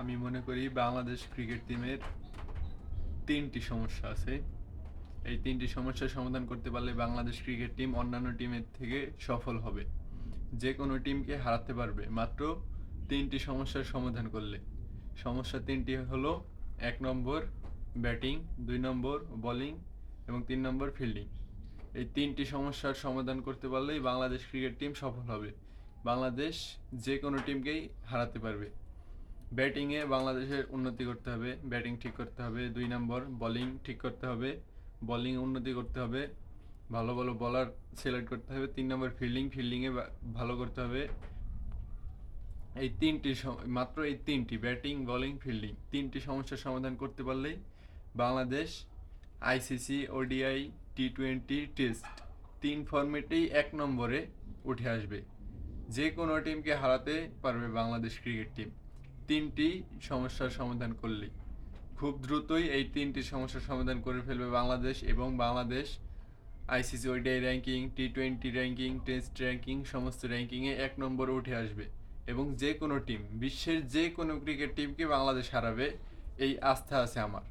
আমি মনে করি বাংলাদেশ ক্রিকেট টিমের তিনটি সমস্যা আছে। এই তিনটি সমস্যার সমাধান করতে পারলে বাংলাদেশ ক্রিকেট টিম অন্যান্য টিমের থেকে সফল হবে। যে কোনো টিমকে হারাতে পারবে, মাত্র তিনটি সমস্যার সমাধান করলে। সমস্যা তিনটি হলো, এক নম্বর ব্যাটিং, দুই নম্বর বোলিং এবং তিন নম্বর ফিল্ডিং। এই তিনটি সমস্যার সমাধান করতে পারলেই বাংলাদেশ ক্রিকেট টিম সফল হবে। বাংলাদেশ যে কোনো টিমকেই হারাতে পারবে। ব্যাটিংয়ে বাংলাদেশের উন্নতি করতে হবে, ব্যাটিং ঠিক করতে হবে, দুই নম্বর বোলিং ঠিক করতে হবে, বোলিং উন্নতি করতে হবে, ভালো ভালো বলার সিলেক্ট করতে হবে, তিন নম্বর ফিল্ডিং ফিল্ডিংয়ে ভালো করতে হবে। এই তিনটি মাত্র এই তিনটি, ব্যাটিং, বোলিং ফিল্ডিং তিনটি সমস্যার সমাধান করতে পারলেই Bangladesh ICC ODI T twenty test তিন ফরম্যাটেই এক নম্বরে উঠে আসবে। যে কোনো টিমকে হারাতে পারবে বাংলাদেশ ক্রিকেট টিম তিনটি সমস্যার সমাধান করলেই খুব দ্রুতই এই তিনটি সমস্যার সমাধান করে ফেলবে বাংলাদেশ এবং Bangladesh ICC ODI ranking T twenty ranking, test ranking, সমস্ত র্যাঙ্কিংয়ে এক নম্বর উঠে আসবে। এবং যে কোনো টিম, বিশ্বের যে কোনো ক্রিকেট টিমকে বাংলাদেশ হারাবে, এই আস্থা আছে আমার।